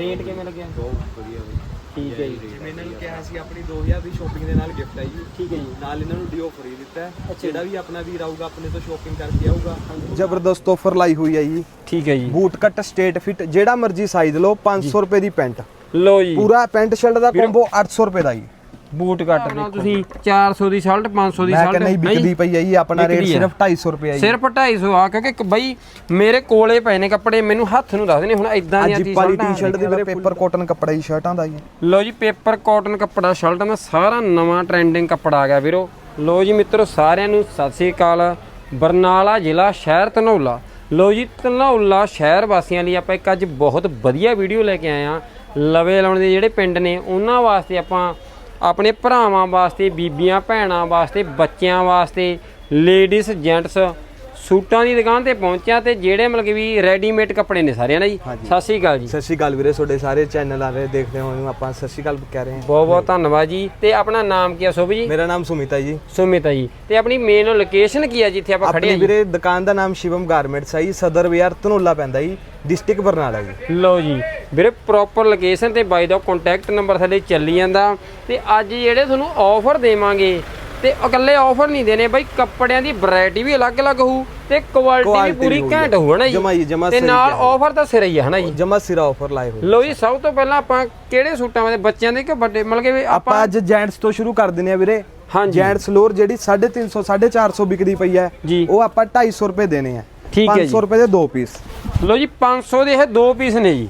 Rate ਕਿਵੇਂ ਲੱਗਿਆ? ਬਹੁਤ ਵਧੀਆ ਬਈ ਠੀਕ ਹੈ ਜੀ। ਜਿਵੇਂ ਇਹਨਾਂ ਨੂੰ ਕਿਹਾ ਸੀ ਆਪਣੀ 2000 ਦੀ ਸ਼ਾਪਿੰਗ ਦੇ ਨਾਲ ਗਿਫਟ ਆਈ ਜੀ। ਠੀਕ ਹੈ ਜੀ। ਨਾਲ ਇਹਨਾਂ ਨੂੰ ਡੀਓ ਫਰੀ ਦਿੱਤਾ ਹੈ। ਜਿਹੜਾ ਵੀ ਆਪਣਾ ਵੀਰ ਆਊਗਾ ਆਪਣੇ ਤੋਂ ਸ਼ਾਪਿੰਗ ਕਰਕੇ ਆਊਗਾ। ਜ਼ਬਰਦਸਤ ਆਫਰ ਲਾਈ ਹੋਈ ਹੈ ਜੀ। ਠੀਕ ਹੈ ਜੀ। ਬੂਟ ਕੱਟ ਸਟੇਟ ਫਿਟ ਜਿਹੜਾ ਮਰਜ਼ੀ ਸਾਈਜ਼ ਲਓ 500 ਰੁਪਏ ਦੀ ਪੈਂਟ। ਲੋ ਜੀ। ਪੂਰਾ ਪੈਂਟ ਸ਼ਰਟ ਦਾ ਕੰਬੋ 800 ਰੁਪਏ ਦਾ ਜੀ। ਬੂਟ ਕੱਟ ਦੇਖੋ। ਤੁਸੀਂ 400 ਦੀ ਸ਼ਰਟ 500 ਦੀ ਸ਼ਰਟ ਕਹਿੰਦਾ ਹੀ ਵਿਕਦੀ ਪਈ ਹੈ ਜੀ ਆਪਣਾ ਰੇਟ। ਸਿਰਫ 250 ਰੁਪਏ ਹੈ ਸਿਰਫ 250 ਆ ਕਿਉਂਕਿ ਇੱਕ ਬਈ ਮੇਰੇ ਕੋਲੇ ਪਏ ਨੇ ਕੱਪੜੇ ਮੈਨੂੰ ਹੱਥ ਨੂੰ ਦੱਸਦੇ ਨੇ ਹੁਣ ਇਦਾਂ ਦੀਆਂ ਅੱਜ ਵਾਲੀ ਟੀ-ਸ਼ਰਟਾਂ ਟੀ-ਸ਼ਰਟ ਦੀ ਵੀਰੇ ਪੇਪਰ ਕਾਟਨ ਕੱਪੜਾ ਜੀ ਸ਼ਰਟਾਂ ਦਾ ਜੀ। ਲੋ ਜੀ ਪੇਪਰ ਕਾਟਨ ਕੱਪੜਾ ਸ਼ਰਟਾਂ ਦਾ ਸਾਰਾ ਨਵਾਂ ਟ੍ਰੈਂਡਿੰਗ ਕੱਪੜਾ ਆ ਗਿਆ ਵੀਰੋ। ਲੋ ਜੀ ਮਿੱਤਰੋ ਸਾਰਿਆਂ ਨੂੰ ਸਤਿ ਸ੍ਰੀ ਅਕਾਲ। ਬਰਨਾਲਾ ਜ਼ਿਲ੍ਹਾ ਸ਼ਹਿਰ ਧਨੌਲਾ। ਲੋ ਜੀ ਧਨੌਲਾ ਸ਼ਹਿਰ ਵਾਸੀਆਂ ਲਈ ਆਪਾਂ ਇੱਕ ਅੱਜ ਬਹੁਤ ਵਧੀਆ ਵੀਡੀਓ ਲੈ ਕੇ ਆਏ ਆ ਲਵੇ ਲਾਉਣ ਦੇ ਜਿਹੜੇ ਪਿੰਡ ਨੇ ਉਹਨਾਂ ਵਾਸਤੇ ਆਪਾਂ ਆਪਣੇ ਭਰਾਵਾਂ ਵਾਸਤੇ ਬੀਬੀਆਂ ਭੈਣਾਂ ਵਾਸਤੇ ਬੱਚਿਆਂ ਵਾਸਤੇ ਲੇਡੀਜ਼ ਜੈਂਟਸ ਸੂਟਾਂ ਦੀ ਦੁਕਾਨ ਤੇ ਪਹੁੰਚਿਆ ਤੇ ਜਿਹੜੇ ਮਤਲਬ ਕਿ ਵੀ ਰੈਡੀਮੇਡ ਕੱਪੜੇ ਨੇ ਸਾਰਿਆਂ ਨਾ ਜੀ। ਸਤਿ ਸ੍ਰੀ ਅਕਾਲ ਜੀ। ਸਤਿ ਸ਼੍ਰੀ ਅਕਾਲ ਵੀਰੇ ਤੁਹਾਡੇ ਸਾਰੇ ਚੈਨਲ ਆ ਰਹੇ ਦੇਖਦੇ ਹੋ ਆਪਾਂ ਸਤਿ ਸ਼੍ਰੀ ਅਕਾਲ ਕਹਿ ਰਹੇ ਹਾਂ। ਬਹੁਤ ਬਹੁਤ ਧੰਨਵਾਦ ਜੀ। ਤੇ ਆਪਣਾ ਨਾਮ ਕੀ ਆ ਸੁਭ ਜੀ? ਮੇਰਾ ਨਾਮ ਸੁਮਿਤਾ ਜੀ। ਸੁਮਿਤਾ ਜੀ। ਤੇ ਆਪਣੀ ਮੇਨ ਲੋਕੇਸ਼ਨ ਕੀ ਆ ਜਿੱਥੇ ਆਪਾਂ ਖੜੇ ਆ ਜੀ? ਵੀਰੇ ਦੁਕਾਨ ਦਾ ਨਾਮ ਸ਼ਿਵਮ ਗਾਰਮੈਂਟਸ ਹੈ ਜੀ ਸਦਰ ਬਾਜ਼ਾਰ ਧਨੋਲਾ ਪੈਂਦਾ ਜੀ ਡਿਸਟ੍ਰਿਕਟ ਬਰਨਾਲਾ ਜੀ। ਲਓ ਜੀ। ਵੀਰੇ ਪ੍ਰੋਪਰ ਲੋਕੇਸ਼ਨ ਤੇ ਬਾਈ ਦਾ ਕੰਟੈਕਟ ਨੰਬਰ ਥੱਲੇ ਚੱਲੀ ਜਾਂਦਾ। ਤੇ ਅੱਜ ਜਿਹੜੇ ਤੁਹਾਨੂੰ ਆਫਰ ਦੇਵਾਂਗੇ ਤੇ ਇਕੱਲੇ ਆਫਰ ਨਹੀਂ ਦੇਣੇ ਬਾਈ ਕੱਪੜਿਆਂ ਦੀ ਵੈਰਾਈਟੀ ਵੀ ਅਲੱਗ-ਅਲੱਗ ਹੋਊ ਤੇ ਕੁਆਲਿਟੀ ਵੀ ਪੂਰੀ। ਘੈਂਟ ਹੋਊ ਹਨਾ ਜੀ? ਤੇ ਨਾਲ। ਆਫਰ ਤਾਂ ਸਿਰ ਹੀ ਆ ਹਨਾ ਜੀ? ਜਮਾ ਸਿਰਾ ਆਫਰ ਲਾਏ ਹੋਏ। ਲਓ ਜੀ ਸਭ ਤੋਂ ਪਹਿਲਾਂ ਆਪਾਂ ਕਿਹੜੇ ਸੂਟਾਂ ਦੇ ਬੱਚਿਆਂ ਦੇ ਕਿ ਵੱਡੇ? ਮਤਲਬ ਕਿ ਆਪਾਂ ਅੱਜ ਜੈਂਟਸ ਤੋਂ ਸ਼ੁਰੂ ਕਰ ਦਿੰਦੇ ਆ ਵੀਰੇ। ਹਾਂਜੀ। ਜੈਂਟਸ ਲੋਰ ਜਿਹੜੀ 350 450 ਵਿਕਦੀ ਪਈ ਹੈ। ਉਹ ਆਪਾਂ 250 ਰੁਪਏ ਦੇਣੇ ਆ। ਠੀਕ ਹੈ ਜੀ। 500 ਰੁਪਏ ਦੇ ਦੋ ਪੀਸ ਲਓ ਜੀ 500 ਦੇ ਇਹ ਦੋ ਪੀਸ ਨੇ ਜੀ।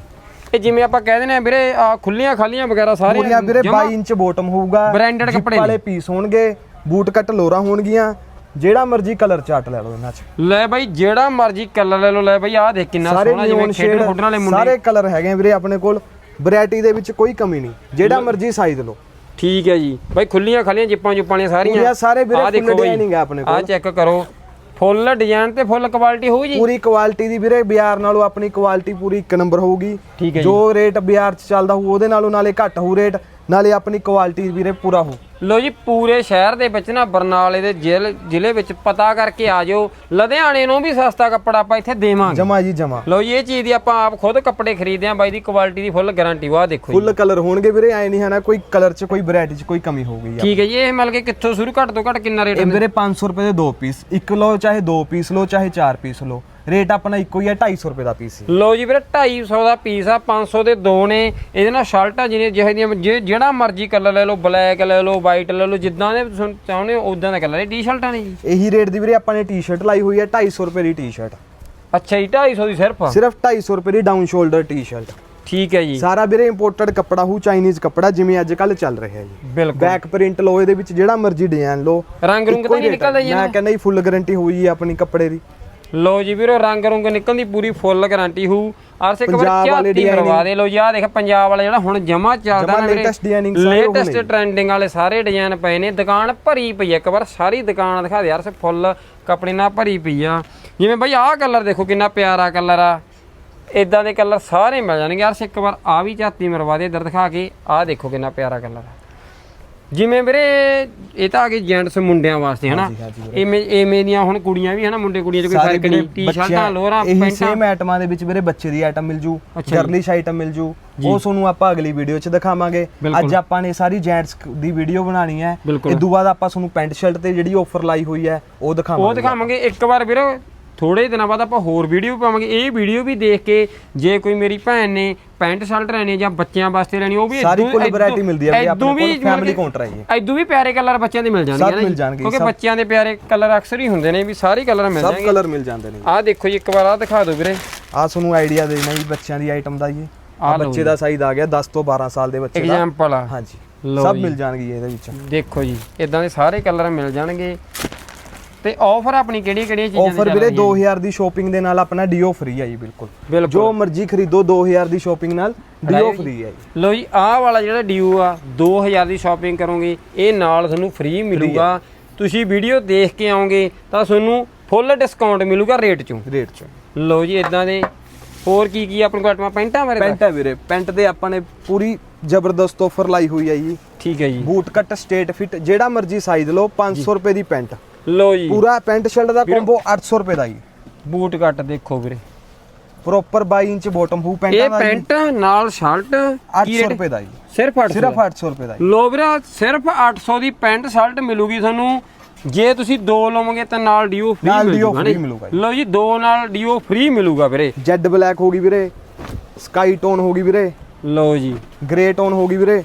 ਇਹ ਜਿਵੇਂ ਆਪਾਂ ਕਹਿ ਦਿੰਦੇ ਆ ਵੀਰੇ ਖੁੱਲੀਆਂ ਖਾਲੀਆਂ ਵਗੈਰਾ ਸਾਰੇ ਪੂਰੀਆਂ ਵੀਰੇ 22 ਇੰਚ ਬੋਟਮ ਹੋਊਗਾ। Zip ਕੱਪੜੇ ਵਾਲੇ ਨੇ। ਪੀਸ ਹੋਣਗੇ। ਬੂਟ ਕੱਟ ਲੋਰਾਂ ਹੋਣਗੀਆਂ ਜਿਹੜਾ ਮਰਜ਼ੀ ਕਲਰ ਚਾਰਟ ਲੈ ਲਓ ਇਹਨਾਂ 'ਚ। ਲੈ ਬਾਈ ਜਿਹੜਾ ਮਰਜ਼ੀ ਕਲਰ ਲੈ ਲਓ ਲੈ ਬਾਈ ਆਹ ਦੇਖ ਕਿੰਨਾ ਸੋਹਣਾ ਜਿਵੇਂ ਖੇਡਣ ਖੁੱਡਣ ਵਾਲੇ ਮੁੰਡੇ। ਸਾਰੇ ਕਲਰ ਹੈਗੇ ਆ ਵੀਰੇ ਆਪਣੇ ਕੋਲ ਵੈਰਾਈਟੀ ਦੇ ਵਿੱਚ ਕੋਈ ਕਮੀ ਨਹੀਂ ਜਿਹੜਾ ਮਰਜ਼ੀ ਸਾਈਜ਼ ਲਓ। ਠੀਕ ਹੈ ਜੀ। ਬਾਈ ਖੁੱਲੀਆਂ ਖਾਲੀਆਂ ਜਿੱਪਾਂ ਜੁੱਪਾਂ ਨੇ ਸਾਰੀਆਂ। ਪੂਰੀਆਂ ਸਾਰੇ ਵੀਰੇ ਬਾਈ, designing ਆ ਆਪਣੇ ਕੋਲ। ਆਹ ਚੈੱਕ ਕਰੋ। ਫੁੱਲ ਡਿਜ਼ਾਈਨ ਤੇ ਫੁੱਲ ਕੁਆਲਿਟੀ ਹੋਊ ਜੀ? ਪੂਰੀ ਕੁਆਲਿਟੀ ਦੀ ਵੀਰੇ ਬਾਜ਼ਾਰ ਨਾਲੋਂ ਆਪਣੀ ਕੁਆਲਿਟੀ ਪੂਰੀ ਇੱਕ ਨੰਬਰ ਹੋਊਗੀ। ਜੋ। ਰੇਟ ਬਾਜ਼ਾਰ 'ਚ ਚੱਲਦਾ ਹੋਊ ਉਹਦੇ ਨਾਲੋਂ ਨਾਲੇ ਘੱਟ ਹੋਊ ਰੇਟ ਨਾਲੇ ਆਪਣੀ ਕੁਆਲਿਟੀ ਵੀਰੇ ਪੂਰਾ ਹੋਊ। ਲੋ ਜੀ ਪੂਰੇ ਸ਼ਹਿਰ ਦੇ ਵਿੱਚ ਨਾ ਬਰਨਾਲੇ ਦੇ ਜ਼ਿਲ੍ਹੇ ਵਿੱਚ ਪਤਾ ਕਰਕੇ ਆ ਜਾਓ। ਲੁਧਿਆਣੇ ਨੂੰ ਵੀ ਸਸਤਾ ਕੱਪੜਾ ਆਪਾਂ ਇੱਥੇ ਦੇਵਾਂਗੇ। ਜਮਾ ਜੀ ਜਮਾ। ਲੋ ਜੀ ਇਹ ਚੀਜ਼ ਦੀ ਆਪਾਂ ਆਪ ਖੁਦ ਕੱਪੜੇ ਖਰੀਦਦੇ ਆਂ। ਬਾਈ ਦੀ ਕੁਆਲਿਟੀ ਦੀ ਫੁੱਲ ਗਾਰੰਟੀ ਵਾਹ ਦੇਖੋ ਫੁੱਲ ਕਲਰ ਹੋਣਗੇ ਵੀਰੇ ਐ ਨਹੀਂ ਹੈ ਨਾ ਕੋਈ ਕਲਰ 'ਚ ਕੋਈ ਵੈਰਾਈਟੀ 'ਚ ਕੋਈ ਕਮੀ ਹੋਊਗੀ ਯਾਰ। ਠੀਕ ਹੈ ਜੀ ਇਹ ਮਤਲਬ ਕਿ ਕਿੱਥੋਂ ਸ਼ੁਰੂ ਘੱਟ ਤੋਂ ਘੱਟ ਕਿੰਨਾ ਰੇਟ ਇਹ ਵੀਰੇ 500 ਰੁਪਏ ਦੇ ਦੋ ਪੀਸ ਇੱਕ ਲਓ ਚਾਹੇ ਦੋ ਪੀਸ ਲਓ ਚਾਹੇ ਚਾਰ ਪੀਸ ਲਓ। ਰੇਟ ਆਪਣਾ ਇੱਕੋ ਹੀ ਹੈ 250 ਰੁਪਏ ਦਾ ਪੀਸ ਲੋ ਜੀ ਵੀਰੇ 250 ਦਾ ਪੀਸ ਆ 500 ਦੇ ਦੋ ਨੇ। ਇਹਦੇ ਨਾਲ ਸ਼ਰਟਾਂ ਜਿਹਨੇ ਜਿਹੇ ਦੀਆਂ ਜੇ- ਜਿਹੜਾ ਮਰਜ਼ੀ ਕਲਰ ਲੈ ਲਓ ਬਲੈਕ ਲੈ ਲਓ ਵਾਈਟ ਲੈ ਲਓ ਜਿੱਦਾਂ ਦੇ ਚਾਹੁੰਦੇ ਹੋ ਉਦਾਂ ਦਾ ਕਲਰ ਇਹ ਟੀ-ਸ਼ਰਟਾਂ ਨੇ ਜੀ? ਇਹੀ ਰੇਟ ਦੀ ਵੀਰੇ ਆਪਾਂ ਨੇ ਟੀ-ਸ਼ਰਟ ਲਾਈ ਹੋਈ ਹੈ 250 ਰੁਪਏ ਦੀ ਟੀ-ਸ਼ਰਟ ਅੱਛਾ ਜੀ 250 ਦੀ ਸਿਰਫ? ਸਿਰਫ 250 ਰੁਪਏ ਦੀ ਡਾਊਨ ਸ਼ੋਲਡਰ ਟੀ-ਸ਼ਰਟ ਠੀਕ ਹੈ ਜੀ। ਸਾਰਾ ਵੀਰੇ ਇੰਪੋਰਟਡ ਕੱਪੜਾ ਹੂ ਚਾਈਨੀਜ਼ ਕੱਪੜਾ ਜਿਵੇਂ ਅੱਜ ਕੱਲ ਚੱਲ ਰਿਹਾ ਜੀ। ਬਿਲਕੁਲ। ਬੈਕ ਪ੍ਰਿੰਟ ਲਓ ਇਹਦੇ ਵਿੱਚ ਜਿਹੜਾ ਮਰਜ਼ੀ ਡਿਜ਼ਾਈਨ ਲਓ। ਰੰਗ ਰੁੰਗ ਤਾਂ ਹੀ ਨਹੀਂ ਹੈ। ਨਿਕਲਦਾ ਜੀ ਮੈਂ ਕਹਿੰਦਾ ਜੀ ਫੁੱਲ ਗਾਰੰਟੀ ਹੋਈ ਜੀ ਆਪਣੀ ਕੱਪੜੇ ਦੀ। ਲੋ ਜੀ ਵੀਰੋ ਰੰਗ ਰੁੰਗ ਨਿਕਲਣ ਦੀ ਪੂਰੀ ਫੁੱਲ ਗਾਰੰਟੀ ਹੋਊ। ਆਰਸੇ ਇੱਕ ਵਾਰ designing- ਮਰਵਾ ਦੇ। ਲੋ ਜੀ ਆਹ ਦੇਖ ਪੰਜਾਬ ਵਾਲਾ ਜਿਹੜਾ ਹੁਣ ਜਮਾ ਚੱਲਦਾ ਨਾ ਸਾਰੇ ਉਹ ਲੇਟੈਸਟ। ਟ੍ਰੈਂਡਿੰਗ ਵਾਲੇ ਸਾਰੇ ਡਿਜ਼ਾਈਨ ਪਏ ਨੇ। ਦੁਕਾਨ ਭਰੀ ਪਈ ਇੱਕ ਵਾਰ ਸਾਰੀ ਦੁਕਾਨ ਦਿਖਾ ਦੇ ਯਾਰ ਸੇ ਫੁੱਲ ਕੱਪੜੇ ਨਾਲ ਭਰੀ ਪਈ ਆ। ਜਿਵੇਂ ਬਈ ਆਹ ਕਲਰ ਦੇਖੋ ਕਿੰਨਾ ਪਿਆਰਾ ਕਲਰ ਆ। ਇਦਾਂ ਦੇ ਕਲਰ ਸਾਰੇ ਮਿਲ ਜਾਣਗੇ। ਯਾਰ ਸੇ ਇੱਕ ਵਾਰ ਆ ਵੀ ਝਾਤੀ ਮਰਵਾ ਦੇ ਇੱਧਰ ਦਿਖਾ ਕੇ। ਆਹ ਦੇਖੋ ਕਿੰਨਾ ਪਿਆਰਾ ਕਲਰ ਆ। ਜਿਵੇਂ ਵੀਰੇ ਇਹ ਤਾਂ ਆ ਗਏ ਜੈਂਟਸ ਮੁੰਡਿਆਂ ਵਾਸਤੇ ਹਨਾ? ਹਾਂਜੀ, ਇਵੇਂ ਇਵੇਂ ਦੀਆਂ ਹੁਣ ਕੁੜੀਆਂ ਵੀ ਹਨਾ ਮੁੰਡੇ ਕੁੜੀਆਂ 'ਚ ਕੋਈ ਫ਼ਰਕ ਨਹੀਂ। ਟੀ-ਸ਼ਰਟਾਂ ਲੋਅਰਾਂ ਇਹੀ ਪੈਂਟਾਂ। ਸੇਮ ਆਈਟਮਾਂ ਦੇ ਵਿੱਚ ਵੀਰੇ ਬੱਚੇ ਦੀ ਆਈਟਮ ਮਿਲ ਜੂ ਅੱਛਾ ਜੀ। ਗਰਲਿਸ਼ ਆਈਟਮ ਮਿਲ ਜੂ। ਉਹ ਤੁਹਾਨੂੰ ਆਪਾਂ ਅਗਲੀ ਵੀਡੀਓ 'ਚ ਦਿਖਾਵਾਂਗੇ। ਬਿਲਕੁਲ। ਅੱਜ ਆਪਾਂ ਨੇ ਸਾਰੀ ਜੈਂਟਸ ਦੀ ਵੀਡੀਓ ਬਣਾਣੀ ਹੈ। ਬਿਲਕੁਲ। ਤੋਂ ਬਾਅਦ ਆਪਾਂ ਤੁਹਾਨੂੰ ਪੈਂਟ ਸ਼ਰਟ ਤੇ ਜਿਹੜੀ ਆਫਰ ਲਾਈ ਹੋਈ ਹੈ ਉਹ ਉਹ ਦਿਖਾਵਾਂਗੇ ਦਿਖਾਵਾਂਗੇ। ਇੱਕ ਵਾਰ ਵੀਰੇ ਥੋੜੇ ਦਿਨਾਂ ਬਾਅਦ ਆਪਾਂ ਹੋਰ ਵੀਡੀਓ ਵੀ ਪਾਵਾਂਗੇ। ਇਹ ਵੀਡੀਓ ਵੀ ਦੇਖ ਕੇ ਜੇ ਕੋਈ ਮੇਰੀ ਭੈਣ ਨੇ ਪੈਂਟ ਸ਼ਰਟ ਲੈਣੀ ਜਾਂ ਬੱਚਿਆਂ ਵਾਸਤੇ ਲੈਣੀ ਉਹ ਵੀ ਸਾਰੀ ਕੁੱਲ variety ਮਿਲਦੀ ਹੈ ਵੀ ਆਪਣੇ ਕੋਲ ਮਤਲਬ counter ਹੈ। ਏਦੂ ਵੀ ਪਿਆਰੇ ਕਲਰ ਬੱਚਿਆਂ ਦੇ ਮਿਲ ਜਾਣਗੇ ਸਭ ਨਾ। ਮਿਲ ਜਾਣਗੇ, ਕਿਉਂਕਿ ਸਭ। ਬੱਚਿਆਂ ਦੇ ਪਿਆਰੇ ਕਲਰ ਅਕਸਰ ਹੀ ਹੁੰਦੇ ਨੇ ਵੀ ਸਾਰੇ ਕਲਰ ਮਿਲ ਸਭ ਜਾਣਗੇ। ਕਲਰ ਮਿਲ ਜਾਂਦੇ ਨੇ ਆਹ ਦੇਖੋ ਜੀ ਇੱਕ ਵਾਰ ਆਹ ਦਿਖਾ ਦਿਓ ਵੀਰੇ। ਆ ਤੁਹਾਨੂੰ ਆਈਡੀਆ ਦੇਣਾ ਜੀ ਬੱਚਿਆਂ ਦੀ ਆਈਟਮ ਦਾ ਜੀ। ਆਹ ਆ ਬੱਚੇ ਦਾ ਸਾਈਜ਼ ਆ ਗਿਆ 10 ਤੋਂ 12 ਸਾਲ ਦੇ ਬੱਚੇ ਦਾ। ਐਗਜ਼ਾਮਪਲ ਆ। ਹਾਂਜੀ। ਸਭ। ਮਿਲ ਜਾਣਗੇ ਇਹਦੇ ਵਿੱਚ। ਦੇਖੋ ਜੀ ਇਦਾਂ ਦੇ ਸਾਰੇ ਕਲਰ ਮਿਲ ਜਾਣਗੇ। ਤੇ ਆਫਰ ਆਪਣੀ ਕਿਹੜੀ ਕਿਹੜੀਆਂ ਚੀਜ਼ਾਂ ਦੀ ਆਫਰ ਚੱਲ ਵੀਰੇ ਰਹੀ ਹੈ? 2000 ਦੀ ਸ਼ਾਪਿੰਗ ਦੇ ਨਾਲ ਆਪਣਾ ਡੀਓ ਫ੍ਰੀ ਹੈ ਜੀ ਬਿਲਕੁਲ। ਬਿਲਕੁਲ। ਜੋ ਮਰਜ਼ੀ ਖਰੀਦੋ 2000 ਦੀ ਸ਼ਾਪਿੰਗ ਨਾਲ ਡੀਓ ਫ੍ਰੀ ਹੈ ਜੀ। ਲੋ ਜੀ। ਆਹ ਵਾਲਾ ਜਿਹੜਾ ਡਿਊ ਆ 2000 ਦੀ ਸ਼ਾਪਿੰਗ ਕਰੋਗੇ ਇਹ ਨਾਲ ਤੁਹਾਨੂੰ ਫ੍ਰੀ ਮਿਲੂਗਾ। ਤੁਸੀਂ ਵੀਡੀਓ ਦੇਖ ਕੇ ਆਓਗੇ ਤਾਂ ਤੁਹਾਨੂੰ ਫੁੱਲ ਡਿਸਕਾਊਂਟ ਮਿਲੂਗਾ ਰੇਟ ਚੋਂ। ਰੇਟ ਚ। ਲੋ ਜੀ ਇਦਾਂ ਦੇ। ਹੋਰ ਕੀ ਕੀ ਆਪਣੇ ਕੋਲ? ਆਈਟਮਾਂ ਪੈਂਟਾਂ ਬਾਰੇ ਪੈਂਟ ਹੈ ਵੀਰੇ। ਪੈਂਟ ਤੇ ਆਪਾਂ ਨੇ ਪੂਰੀ ਜ਼ਬਰਦਸਤ ਆਫਰ ਲਾਈ ਹੋਈ ਹੈ ਜੀ। ਠੀਕ ਹੈ ਜੀ। ਬੂਟ ਕੱਟ ਸਟੇਟ ਫਿਟ ਜਿਹੜਾ ਮਰਜ਼ੀ ਸਾਈਜ਼ ਲਓ 500 ਰੁਪਏ ਦੀ ਪੈਂਟ ਲੋ ਜੀ। ਪੂਰਾ ਪੈਂਟ ਸ਼ਰਟ ਦਾ ਕੰਬੋ 800 ਰੁਪਏ ਦਾ ਜੀ। ਬੂਟ ਕੱਟ ਦੇਖੋ ਵੀਰੇ। ਪ੍ਰੋਪਰ 22 ਇੰਚ ਬਾਟਮ ਇਹ ਪੈਂਟਾਂ ਦਾ ਜੀ। ਪੈਂਟ ਨਾਲ ਸ਼ਰਟ 800 ਰੁਪਏ ਦਾ ਜੀ। ਸਿਰਫ 800 ਸਿਰਫ 800 ਰੁਪਏ ਦਾ ਜੀ। ਲੋ ਵੀਰਾ ਸਿਰਫ 800 ਦੀ ਪੈਂਟ ਸ਼ਰਟ ਮਿਲੂਗੀ ਤੁਹਾਨੂੰ। ਜੇ ਤੁਸੀਂ ਦੋ ਲਵੋਗੇ ਤਾਂ ਨਾਲ ਡੀਓ ਫ੍ਰੀ ਨਾਲ DO free? ਮਿਲੂਗਾ ਜੀ। ਲਓ ਜੀ ਦੋ ਨਾਲ ਡੀਓ ਫ੍ਰੀ ਮਿਲੂਗਾ ਵੀਰੇ। ਜੈਡ ਬਲੈਕ ਹੋ ਗਈ ਵੀਰੇ। ਸਕਾਈ ਟੋਨ ਹੋ ਗਈ ਵੀਰੇ। ਲਓ ਜੀ। ਗ੍ਰੇ ਟੋਨ ਹੋ ਗਈ ਵੀਰੇ।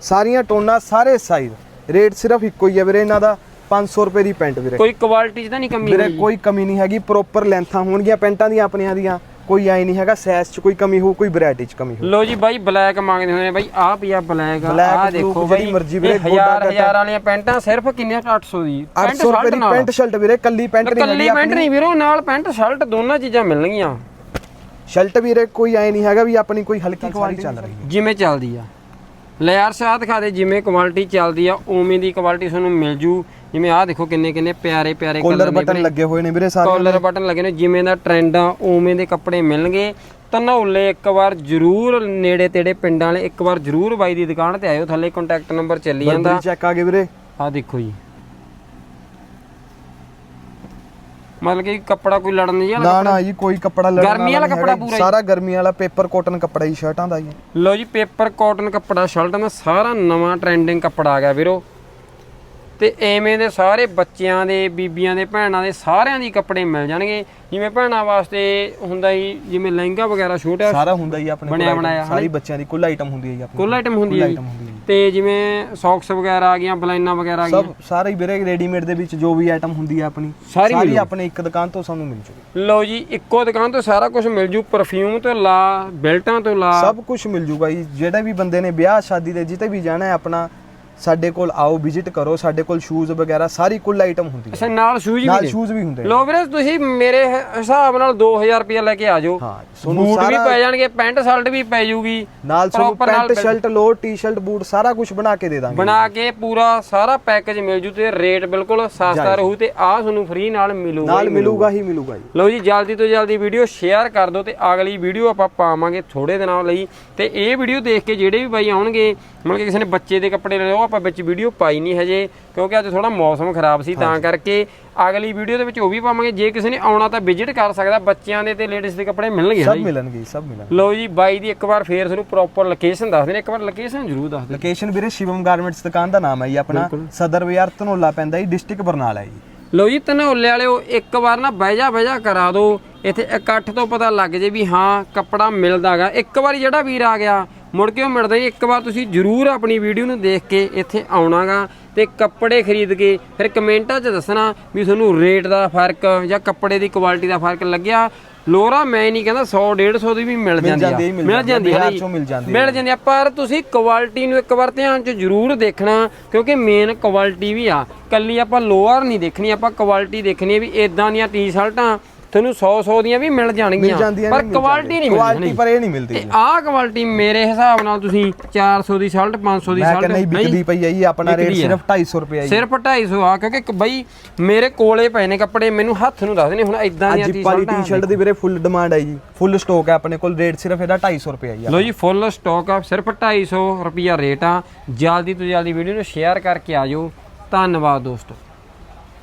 ਸਾਰੀਆਂ ਟੋਨਾਂ ਸਾਰੇ ਸਾਈਜ਼ ਰੇਟ ਸਿਰਫ ਇੱਕੋ ਹੀ ਹੈ ਵੀਰੇ ਇਹਨਾਂ ਦਾ। 500 ਰੁਪਏ ਦੀ ਪੈਂਟ ਵੀਰੇ। ਕੋਈ ਕੁਆਲਿਟੀ 'ਚ ਤਾਂ ਨਹੀਂ ਕਮੀ ਵੀਰੇ ਕੋਈ ਕਮੀ ਨਹੀਂ ਹੈਗੀ ਪ੍ਰੋਪਰ ਲੈਂਥਾਂ ਹੋਣਗੀਆਂ ਪੈਂਟਾਂ ਦੀਆਂ ਆਪਣੀਆਂ ਦੀਆਂ ਕੋਈ ਆਈ ਨਹੀਂ ਹੈਗਾ ਸਾਈਜ਼ 'ਚ ਕੋਈ ਕਮੀ ਹੋ ਕੋਈ ਵੈਰਾਈਟੀ 'ਚ ਕਮੀ ਹੋ ਲੋ ਜੀ ਬਾਈ ਬਲੈਕ ਮੰਗਦੇ ਹੁੰਦੇ ਨੇ ਬਾਈ ਆਹ ਪਿਆ ਬਲੈਕ ਆਹ ਦੇਖੋ ਜਿਹੜੀ ਬਾਈ ਮਰਜ਼ੀ ਵੀਰੇ, ਹਜ਼ਾਰ। ਹਜ਼ਾਰ ਵਾਲੀਆਂ ਪੈਂਟਾਂ ਸਿਰਫ ਕਿੰਨੇ 800 ਦੀ? 800 ਰੁਪਏ ਦੀ ਪੈਂਟ ਸ਼ਰਟ ਵੀਰੇ ਕੱਲੀ ਪੈਂਟ ਨਹੀਂ ਕੱਲੀ ਹੈਗੀ ਪੈਂਟ ਨਹੀਂ ਵੀਰੋ ਨਾਲ ਪੈਂਟ ਸ਼ਰਟ ਦੋਨਾਂ ਚੀਜ਼ਾਂ ਮਿਲਣਗੀਆਂ। ਸ਼ਰਟ ਵੀਰੇ ਕੋਈ ਆਈ ਨਹੀਂ ਹੈਗਾ ਵੀ ਆਪਣੀ ਕੋਈ ਹਲਕੀ ਕੁਆਲਿਟੀ ਚੱਲ ਰਹੀ ਹੈ। ਜਿਵੇਂ ਚੱਲਦੀ ਆ। ਲੈ ਯਾਰ ਸਾਹ ਦਿਖਾ ਦੇ ਜਿਵੇਂ ਕੁਆਲਿਟੀ ਚੱਲਦੀ ਆ ਉਵੇਂ ਦੀ ਕੁਆਲਿਟੀ ਤੁਹਾਨੂੰ ਮਿਲ ਜੂ। ਜਿਵੇਂ ਆਹ ਦੇਖੋ ਕਿੰਨੇ ਕਿੰਨੇ ਪਿਆਰੇ ਪਿਆਰੇ ਕੋਲਰ ਬਟਨ ਲੱਗੇ ਹੋਏ ਨੇ ਵੀਰੇ ਸਾਰੇ ਕਾਲਰ ਬਟਨ ਲੱਗੇ ਨੇ ਜਿਵੇਂ ਦਾ ਟ੍ਰੈਂਡ ਆ ਉਵੇਂ ਦੇ ਕੱਪੜੇ ਮਿਲਣਗੇ। ਧਨੌਲੇ ਇੱਕ ਵਾਰ ਜਰੂਰ ਨੇੜੇ ਤੇੜੇ ਪਿੰਡਾਂ ਵਾਲੇ ਇੱਕ ਵਾਰ ਜਰੂਰ ਬਾਈ ਦੀ ਦੁਕਾਨ ਤੇ ਆਇਓ ਥੱਲੇ ਕੰਟੈਕਟ ਨੰਬਰ ਚੱਲੀ ਜਾਂਦਾ। ਚੈੱਕ ਆ ਗਏ ਵੀਰੇ। ਆ ਦੇਖੋ ਜੀ। ਮਤਲਬ ਕਿ ਕੱਪੜਾ ਕੋਈ ਲੜਨ ਨਹੀਂ ਨਾ ਨਾ ਜੀ ਕੋਈ ਕੱਪੜਾ ਲੜਨ ਗਰਮੀ ਵਾਲਾ ਕੱਪੜਾ। ਪੂਰਾ। ਸਾਰਾ ਗਰਮੀ ਵਾਲਾ ਪੇਪਰ ਕਾਟਨ ਕੱਪੜਾ ਹੀ ਸ਼ਰਟਾਂ ਦਾ ਜੀ। ਲੋ ਜੀ ਪੇਪਰ ਕਾਟਨ ਕੱਪੜਾ ਸ਼ਰਟਾਂ ਦਾ ਸਾਰਾ ਨਵਾਂ ਟ੍ਰੈਂਡਿੰਗ ਕੱਪੜਾ ਆ ਗਿਆ ਵੀਰੋ। ਤੇ ਐਵੇਂ ਦੇ ਸਾਰੇ ਬੱਚਿਆਂ ਦੇ ਬੀਬੀਆਂ ਦੇ ਭੈਣਾਂ ਦੇ ਸਾਰਿਆਂ ਦੀ ਕੱਪੜੇ ਮਿਲ ਜਾਣਗੇ। ਜਿਵੇਂ ਭੈਣਾਂ ਵਾਸਤੇ ਹੁੰਦਾ ਹੀ ਜਿਵੇਂ ਲਹਿੰਗਾ ਵਗੈਰਾ ਛੋਟਾ ਸਾਰਾ ਹੁੰਦਾ ਹੀ ਆਪਣੇ ਕੋਲ ਬਣਿਆ ਬਣਾਇਆ, ਸਾਰੀ ਬੱਚਿਆਂ ਦੀ ਕੁੱਲ ਆਈਟਮ ਹੁੰਦੀ ਹੈ ਜੀ ਆਪਣੀ। ਕੁੱਲ ਆਈਟਮ ਹੁੰਦੀ ਹੈ। ਤੇ ਜਿਵੇਂ ਸੌਕਸ ਵਗੈਰਾ ਆ ਗਈਆਂ ਬਲਾਈਨਾਂ ਵਗੈਰਾ ਆ ਸਭ ਗਈਆਂ। ਸਾਰੇ ਹੀ ਵੀਰੇ ਰੈਡੀਮੇਡ ਦੇ ਵਿੱਚ ਜੋ ਵੀ ਆਈਟਮ ਹੁੰਦੀ ਹੈ ਆਪਣੀ ਸਾਰੀ। ਆਪਣੇ ਇੱਕ ਦੁਕਾਨ ਤੋਂ ਸਾਨੂੰ ਮਿਲ ਜੂਗੀ ਲੋ ਜੀ ਇੱਕੋ ਦੁਕਾਨ ਤੋਂ ਸਾਰਾ ਕੁਝ ਮਿਲ ਜੂ ਪਰਫਿਊਮ ਤੋਂ ਲਾ ਬੈਲਟਾਂ ਤੋਂ ਲਾ। ਸਭ ਕੁਝ ਮਿਲ ਜੂਗਾ ਜੀ। ਜਿਹੜੇ ਵੀ ਬੰਦੇ ਨੇ ਵਿਆਹ ਸ਼ਾਦੀ ਦੇ ਜਿੱਤੇ ਵੀ ਜਾਣਾ ਹੈ ਆਪਣਾ ਸਾਡੇ ਕੋਲ ਆਓ ਵਿਜ਼ਿਟ ਕਰੋ ਸਾਡੇ ਕੋਲ ਸ਼ੂਜ਼ ਵਗੈਰਾ ਸਾਰੀ ਕੁੱਲ ਆਈਟਮ ਹੁੰਦੀ ਹੈ। ਅੱਛਾ ਨਾਲ ਸ਼ੂਜ਼ ਵੀ ਨਾਲ ਨੇ ਸ਼ੂਜ਼ ਵੀ ਹੁੰਦੇ ਨੇ। ਲੋ ਵੀਰੇ ਤੁਸੀਂ ਮੇਰੇ ਹ- ਹਿਸਾਬ ਨਾਲ 2000 ਰੁਪਏ ਲੈ ਕੇ ਆ ਜਾਓ। ਹਾਂ ਤੁਹਾਨੂੰ ਬੂਟ ਵੀ ਸਾਰਾ ਪੈ ਜਾਣਗੇ ਪੈਂਟ ਸ਼ਰਟ ਵੀ ਪੈ ਜੂਗੀ। ਨਾਲ ਤੁਹਾਨੂੰ proper ਨਾਲ ਪੈਂਟ ਸ਼ਰਟ ਲੋ ਟੀ-ਸ਼ਰਟ ਬੂਟ ਸਾਰਾ ਕੁਝ ਬਣਾ ਕੇ ਦੇ ਦਾਂਗੇ। ਬਣਾ ਕੇ ਪੂਰਾ ਸਾਰਾ ਪੈਕੇਜ ਮਿਲ ਜੂ ਤੇ ਰੇਟ ਬਿਲਕੁਲ ਸਸਤਾ ਰਹੂ ਤੇ ਆ ਤੁਹਾਨੂੰ ਫ੍ਰੀ ਨਾਲ ਮਿਲੂਗਾ ਨਾਲ ਹੀ ਮਿਲੂਗਾ ਹੀ ਮਿਲੂਗਾ ਜੀ। ਲਓ ਜੀ ਜਲਦੀ ਤੋਂ ਜਲਦੀ ਵੀਡੀਓ ਸ਼ੇਅਰ ਕਰ ਦਿਓ ਤੇ ਅਗਲੀ ਵੀਡੀਓ ਆਪਾਂ ਪਾਵਾਂਗੇ ਥੋੜੇ ਦਿਨਾਂ ਲਈ। ਤੇ ਇਹ ਵੀਡੀਓ ਦੇਖ ਕੇ ਜਿਹੜੇ ਵੀ ਬਾਈ ਆਉਣਗੇ ਮਤਲਬ ਕਿ ਕਿਸੇ ਨੇ ਬੱਚੇ ਦੇ ਕੱਪੜੇ ਲੈ ਉਹ ਆਪਾਂ ਵਿੱਚ ਵੀਡੀਓ ਪਾਈ ਨਹੀਂ ਹਜੇ ਕਿਉਂਕਿ ਅੱਜ ਥੋੜਾ ਮੌਸਮ ਖਰਾਬ ਸੀ ਤਾਂ ਕਰਕੇ ਅਗਲੀ ਵੀਡੀਓ ਦੇ ਵਿੱਚ ਉਹ ਵੀ ਪਾਵਾਂਗੇ। ਜੇ ਕਿਸੇ ਨੇ ਆਉਣਾ ਤਾਂ ਵਿਜ਼ਿਟ ਕਰ ਸਕਦਾ ਬੱਚਿਆਂ ਦੇ ਤੇ ਲੇਡੀਜ਼ ਦੇ ਕੱਪੜੇ ਮਿਲਣਗੇ ਸਭ ਮਿਲਣਗੇ ਸਭ ਮਿਲਣਗੇ। ਲਓ ਜੀ ਬਾਈ ਦੀ ਇੱਕ ਵਾਰ ਫੇਰ ਤੁਹਾਨੂੰ ਪ੍ਰੋਪਰ ਲੋਕੇਸ਼ਨ ਦੱਸ ਦੇਣੇ ਇੱਕ ਵਾਰ ਲੋਕੇਸ਼ਨ ਜ਼ਰੂਰ ਦੱਸ ਦਿਓ। ਲੋਕੇਸ਼ਨ ਵੀਰੇ ਸ਼ਿਵਮ ਗਾਰਮੈਂਟਸ ਦੁਕਾਨ ਦਾ ਨਾਮ ਹੈ ਜੀ ਆਪਣਾ। ਸਦਰ ਬਾਜ਼ਾਰ ਧਨੋਲਾ ਪੈਂਦਾ ਜੀ ਡਿਸਟ੍ਰਿਕਟ ਬਰਨਾਲਾ ਹੈ ਜੀ। ਲਓ ਜੀ ਧਨੌਲੇ ਵਾਲਿਓ ਇੱਕ ਵਾਰ ਨਾ ਬਹਿਜਾ ਬਹਿਜਾ ਕਰਾ ਦਿਓ। ਇੱਥੇ ਇਕੱਠ ਤੋਂ ਪਤਾ ਲੱਗ ਜੇ ਵੀ ਹਾਂ ਕੱਪੜਾ ਮਿਲਦਾਗਾ। ਇੱਕ ਵਾਰੀ ਜਿਹੜਾ ਵੀਰ ਆ ਗਿਆ ਮੁੜ ਕੇ ਉਹ ਮਿਲਦਾ ਹੀ ਇੱਕ ਵਾਰ ਤੁਸੀਂ ਜਰੂਰ ਆਪਣੀ ਵੀਡੀਓ ਨੂੰ ਦੇਖ ਕੇ ਇੱਥੇ ਆਉਣਾਗਾ ਤੇ ਕੱਪੜੇ ਖਰੀਦ ਕੇ ਫਿਰ ਕਮੈਂਟਾਂ 'ਚ ਦੱਸਣਾ ਵੀ ਤੁਹਾਨੂੰ ਰੇਟ ਦਾ ਫ਼ਰਕ ਜਾਂ ਕੱਪੜੇ ਦੀ ਕੁਆਲਿਟੀ ਦਾ ਫ਼ਰਕ ਲੱਗਿਆ ਲੋਰਾ ਮੈਂ ਨਹੀਂ ਕਹਿੰਦਾ 100 150 ਦੀ ਵੀ ਮਿਲ ਜਾਂਦੀ ਆ ਮਿਲ ਜਾਂਦੀ ਹੈ, ਜੀ। ਮਿਲ ਜਾਂਦੀ ਹੈ। ਮਿਲ ਜਾਂਦੀ ਆ ਪਰ ਤੁਸੀਂ ਕੁਆਲਿਟੀ ਨੂੰ ਇੱਕ ਵਾਰ ਧਿਆਨ 'ਚ ਜ਼ਰੂਰ ਦੇਖਣਾ ਕਿਉਂਕਿ ਮੇਨ ਕੁਆਲਿਟੀ ਵੀ ਆ ਕੱਲੀ ਆਪਾਂ ਲੋਅਰ ਨਹੀਂ ਦੇਖਣੀ ਆਪਾਂ ਕੁਆਲਿਟੀ ਦੇਖਣੀ ਵੀ ਇਦਾਂ ਦੀਆਂ ਟੀ-ਸ਼ਰਟਾਂ ਤੁਹਾਨੂੰ 100 100 ਦੀਆਂ ਵੀ ਮਿਲ ਜਾਣਗੀਆਂ। ਪਰ ਕੁਆਲਿਟੀ ਨਹੀਂ ਕੁਆਲਿਟੀ ਮਿਲਣੀ ਪਰ ਇਹ ਨਹੀਂ ਮਿਲਦੀ ਤੇ। ਆਹ ਕੁਆਲਿਟੀ ਮੇਰੇ ਹਿਸਾਬ ਨਾਲ ਤੁਸੀਂ 400 ਦੀ ਸ਼ਰਟ 500 ਦੀ ਸ਼ਰਟ ਜੀ ਵਿਕਦੀ ਪਈ ਜੀ ਆਪਣਾ ਰੇਟ। ਸਿਰਫ 250 ਰੁਪਏ ਜੀ। ਸਿਰਫ 250 ਆ ਕਿਉਂਕਿ ਬਈ ਮੇਰੇ ਕੋਲੇ ਪਏ ਨੇ ਕੱਪੜੇ ਮੈਨੂੰ ਹੱਥ ਨੂੰ ਦੱਸਦੇ ਨੇ ਹੁਣ ਇਦਾਂ ਦੀਆਂ ਅੱਜ ਵਾਲੀ ਟੀ-ਸ਼ਰਟਾਂ ਟੀ-ਸ਼ਰਟ ਦੀ ਵੀਰੇ ਫੁੱਲ ਡਿਮਾਂਡ ਹੈ ਜੀ। ਫੁੱਲ ਸਟਾਕ ਹੈ ਆਪਣੇ ਕੋਲ ਰੇਟ ਸਿਰਫ ਇਹਦਾ 250 ਰੁਪਏ ਜੀ ਲੋ ਜੀ ਫੁੱਲ ਸਟਾਕ ਆ ਸਿਰਫ 250 ਰੁਪਿਆ ਰੇਟ ਆ। ਜਲਦੀ ਤੋਂ ਜਲਦੀ ਵੀਡੀਓ ਨੂੰ ਸ਼ੇਅਰ ਕਰਕੇ ਆ ਜਾਓ। ਧੰਨਵਾਦ ਦੋਸਤੋ।